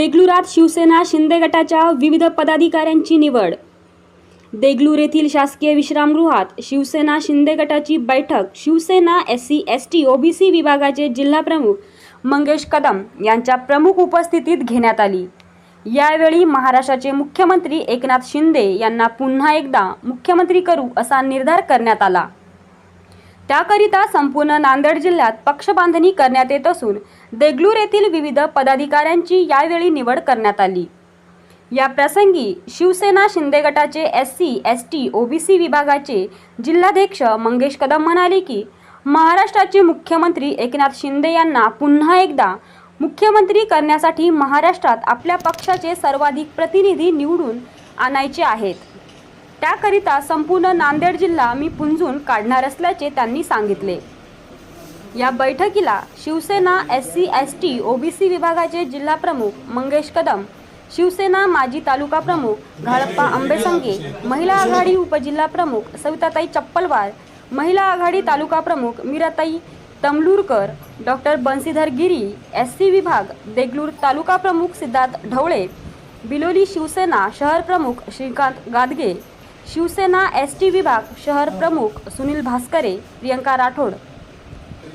देगलुरात शिवसेना शिंदे गटाच्या विविध पदाधिकाऱ्यांची निवड. देगलूर येथील शासकीय विश्रामगृहात शिवसेना शिंदे गटाची बैठक Shiv Sena S C S T OBC विभागाचे जिल्हाप्रमुख मंगेश कदम यांच्या प्रमुख उपस्थितीत घेण्यात आली. यावेळी महाराष्ट्राचे मुख्यमंत्री एकनाथ शिंदे यांना पुन्हा एकदा मुख्यमंत्री करू असा निर्धार करण्यात आला. त्याकरिता संपूर्ण नांदेड जिल्ह्यात पक्षबांधणी करण्यात येत असून देगलूर येथील विविध पदाधिकाऱ्यांची यावेळी निवड करण्यात आली. या प्रसंगी शिवसेना शिंदे गटाचे S C S T OBC विभागाचे जिल्हाध्यक्ष मंगेश कदम म्हणाले की महाराष्ट्राचे मुख्यमंत्री एकनाथ शिंदे यांना पुन्हा एकदा मुख्यमंत्री करण्यासाठी महाराष्ट्रात आपल्या पक्षाचे सर्वाधिक प्रतिनिधी निवडून आणायचे आहेत. त्याकरिता संपूर्ण नांदेड जिल्हा मी पुंजून काढणार असल्याचे त्यांनी सांगितले. या बैठकीला Shiv Sena S C S T OBC विभागाचे जिल्हाप्रमुख मंगेश कदम शिवसेना माजी तालुका प्रमुख घाळप्पा आंबेसंगे महिला आघाडी उपजिल्हा प्रमुख सविताताई चप्पलवार महिला आघाडी तालुका प्रमुख Meeratai Tamlurkar doctor Bansidhar Giri S C विभाग देगलूर तालुका प्रमुख सिद्धार्थ ढवळे बिलोली शिवसेना शहर प्रमुख श्रीकांत गादगे शिवसेना एस टी विभाग शहर प्रमुख सुनील भास्करे प्रियंका राठोड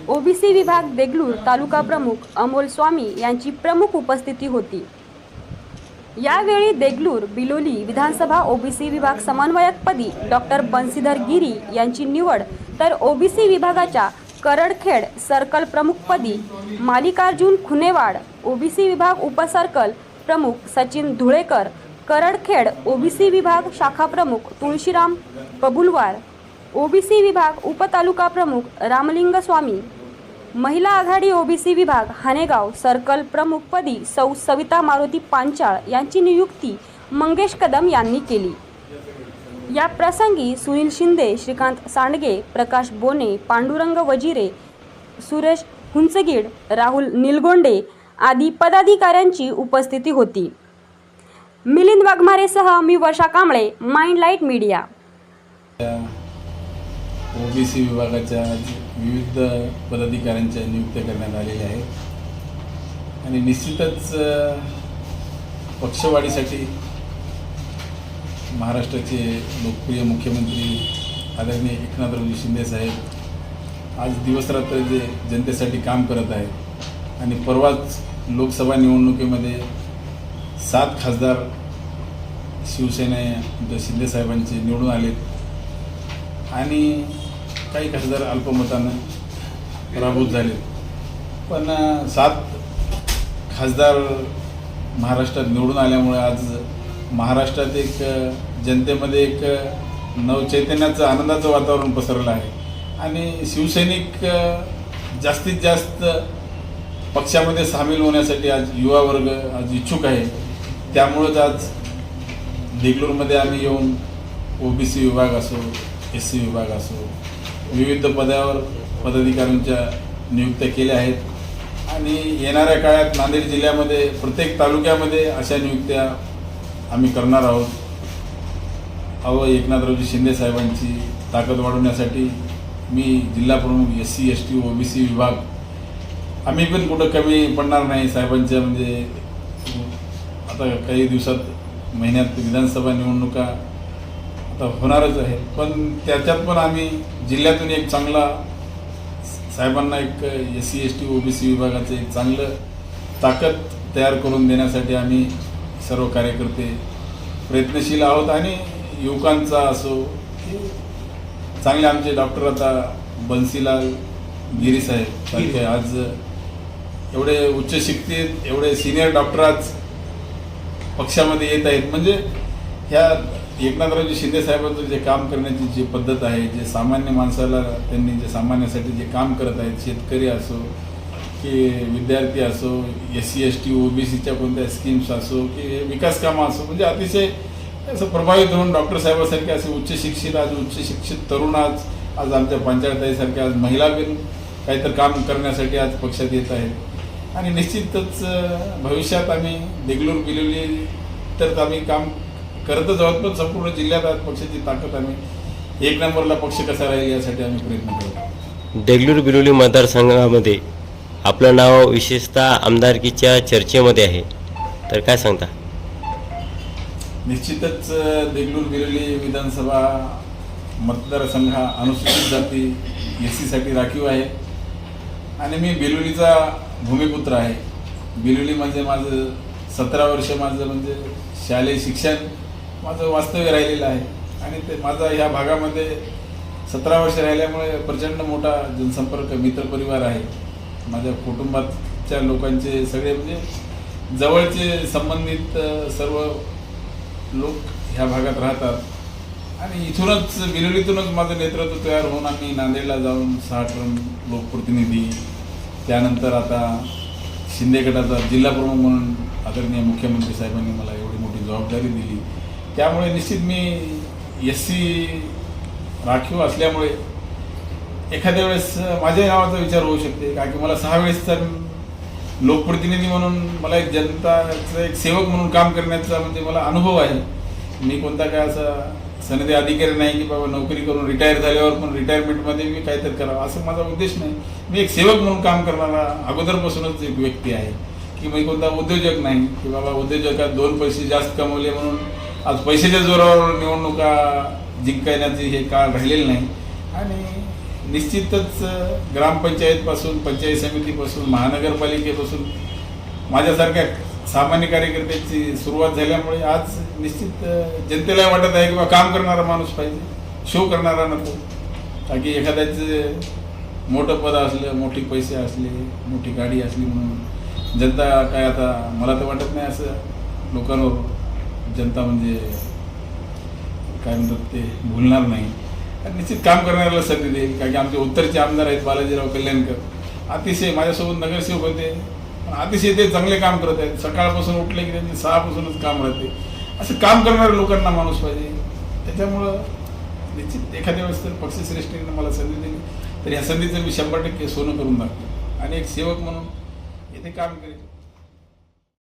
ओबीसी विभाग देगलूर तालुका प्रमुख अमोल स्वामी यांची प्रमुख उपस्थिती होती. यावेळी देगलूर बिलोली विधानसभा ओबीसी विभाग समन्वयकपदी डॉक्टर बंसीधर गिरी यांची निवड तर ओबीसी विभागाच्या करडखेड सर्कल प्रमुखपदी मालिकार्जुन खुनेवाड ओबीसी विभाग उपसर्कल प्रमुख सचिन धुळेकर करडखेड ओबीसी विभाग शाखा प्रमुख तुळशीराम कबुलवार ओबीसी विभाग उपतालुका प्रमुख रामलिंग स्वामी महिला आघाडी ओबीसी विभाग हानेगाव सर्कल प्रमुखपदी सौ सविता मारुती पांचाळ यांची नियुक्ती मंगेश कदम यांनी केली. या प्रसंगी सुनील शिंदे श्रीकांत सांडगे प्रकाश बोने पांडुरंग वजिरे सुरेश हुंचगीड राहुल निलगोंडे आदी पदाधिकाऱ्यांची उपस्थिती होती. मिलिंद वाघमारेसह मी Varsha Kamble mind light media. OBC विभागाच्या विविध पदाधिकाऱ्यांच्या नियुक्त्या करण्यात आलेल्या आहेत. आणि निश्चितच पक्षवाढीसाठी महाराष्ट्राचे लोकप्रिय मुख्यमंत्री आदरणीय एकनाथरावजी शिंदे साहेब आज दिवसरात्र जे जनतेसाठी काम करत आहेत आणि परवाच लोकसभा निवडणुकीमध्ये सात खासदार शिवसेने आमच्या शिंदे साहेबांचे निवडून आलेत. आणि काही खासदार अल्पमतानं पराभूत झाले. पण सात खासदार महाराष्ट्रात निवडून आल्यामुळे आज महाराष्ट्रात एक जनतेमध्ये एक नवचैतन्याचं आनंदाचं वातावरण पसरलं आहे. आणि शिवसैनिक जास्तीत जास्त पक्षामध्ये सामील होण्यासाठी आज युवा वर्ग आज इच्छुक आहे. त्यामुळंच आज देगलूरमध्ये आम्ही येऊन ओबीसी विभाग असो एस सी विभाग असो विविध पदावर पदाधिकाऱ्यांच्या नियुक्त्या केल्या आहेत. आणि येणाऱ्या काळात नांदेड जिल्ह्यामध्ये प्रत्येक तालुक्यामध्ये अशा नियुक्त्या आम्ही करणार आहोत. अहो एकनाथरावजी शिंदे साहेबांची ताकद वाढवण्यासाठी मी जिल्हा प्रमुख S C S T O B C विभाग आम्ही पण कुठं कमी पडणार नाही साहेबांच्या म्हणजे आता काही दिवसात महिन्यात विधानसभा निवडणुका होणारच आहे. पण त्याच्यात पण आम्ही जिल्ह्यातून एक चांगला साहेबांना एक S C S T O B C विभागाचं एक चांगलं ताकद तयार करून देण्यासाठी आम्ही सर्व कार्यकर्ते प्रयत्नशील आहोत आणि युवकांचा असो चांगले आमचे डॉक्टर आता बन्सीलाल गिरी साहेब सारखे आज एवढे उच्च शिक्षित एवढे सिनियर डॉक्टर आज पक्षामध्ये येत आहेत. म्हणजे ह्या एकनाथरावजी शिंदे साहेबांचं जे काम करण्याची जी पद्धत आहे जे सामान्य माणसाला त्यांनी जे सामान्यासाठी जे काम करत आहेत शेतकरी असो की विद्यार्थी असो S C S T O B सीच्या कोणत्या स्कीम्स असो की विकास कामं असो म्हणजे अतिशय असं प्रभावित होऊन डॉक्टर साहेबांसारखे असे उच्च शिक्षित आज उच्च शिक्षित तरुण आज आज आमच्या पंचायताईसारखे आज महिला बिन काहीतरी काम करण्यासाठी आज पक्षात येत आहेत. आणि निश्चितच भविष्यात आम्ही देगलूर बिलोली तर आम्ही काम करतच आहोत पण संपूर्ण जिल्ह्यात आज पक्षाची ताकद आम्ही एक नंबरला पक्ष कसा राहील यासाठी आम्ही प्रयत्न करत. आहोत देगलूर बिलोली मतदारसंघामध्ये आपलं नाव विशेषतः आमदारकीच्या चर्चेमध्ये आहे. तर काय सांगता? निश्चितच देगलूर बिरली विधानसभा मतदारसंघ हा अनुसूचित जाती एस सीसाठी राखीव आहे. आणि मी बेलुलीचा भूमिपुत्र आहे. बेलुली म्हणजे माझं सतरा वर्ष माझं म्हणजे शालेय शिक्षण माझं वास्तव्य राहिलेलं आहे. आणि ते माझा ह्या भागामध्ये सतरा वर्ष राहिल्यामुळे प्रचंड मोठा जनसंपर्क मित्रपरिवार आहे. माझ्या कुटुंबाच्या लोकांचे सगळे म्हणजे जवळचे संबंधित सर्व लोक ह्या भागात राहतात. आणि इथूनच बिलोलीतूनच माझं नेतृत्व तयार होऊन आम्ही नांदेडला जाऊन सहा टर्म लोकप्रतिनिधी त्यानंतर आता शिंदे गटाचा जिल्हा प्रमुख म्हणून आदरणीय मुख्यमंत्री साहेबांनी मला एवढी मोठी जबाबदारी दिली. त्यामुळे निश्चित मी एस सी राखीव असल्यामुळे एखाद्या वेळेस माझ्या नावाचा विचार होऊ शकते. कारण की मला सहा वेळेस तर लोकप्रतिनिधी म्हणून मला एक जनताचं एक सेवक म्हणून काम करण्याचा म्हणजे मला अनुभव आहे. मी कोणता काय असा सनदी अधिकारी नाही की बाबा नोकरी करून रिटायर झाल्यावर पण रिटायरमेंटमध्ये मी काहीतरी करावं. असं माझा उद्देश नाही. मी एक सेवक म्हणून काम करणारा अगोदरपासूनच एक व्यक्ती आहे. की मी कोणता उद्योजक नाही. की बाबा उद्योजकात दोन पैसे जास्त कमवले म्हणून आज पैशाच्या जोरावर निवडणुका जिंकण्याचे हे काळ राहिलेलं नाही. आणि निश्चितच ग्रामपंचायतपासून पंचायत समितीपासून महानगरपालिकेपासून माझ्यासारख्या सामान्य कार्यकर्त्याची सुरुवात झाल्यामुळे आज निश्चित जनतेला वाटत आहे की बा काम करणारा माणूस पाहिजे शो करणारा नको. ताकी एखाद्याचं मोठं पद असलं मोठी पैसे असले मोठी गाडी असली म्हणून जनता काय आता मला तर वाटत नाही असं लोकांवर. जनता म्हणजे काय म्हणतात ते भुलणार नाही. आणि निश्चित काम करणाऱ्याला संधी देईल कारण की आमचे उत्तरचे आमदार आहेत बालाजीराव कल्याणकर. अतिशय माझ्यासोबत नगरसेवक होते पण अतिशय ते चांगले काम करत आहेत. सकाळपासून उठले की त्यांचे सहापासूनच काम राहते. असं काम करणाऱ्या लोकांना माणूस पाहिजे. त्याच्यामुळं निश्चित एखाद्या वेळेस तर पक्षश्रेष्ठीने मला संधी दिली. तर या संधीचं मी शंभर टक्के सोनं करून दाखतो आणि एक सेवक म्हणून येथे काम करेन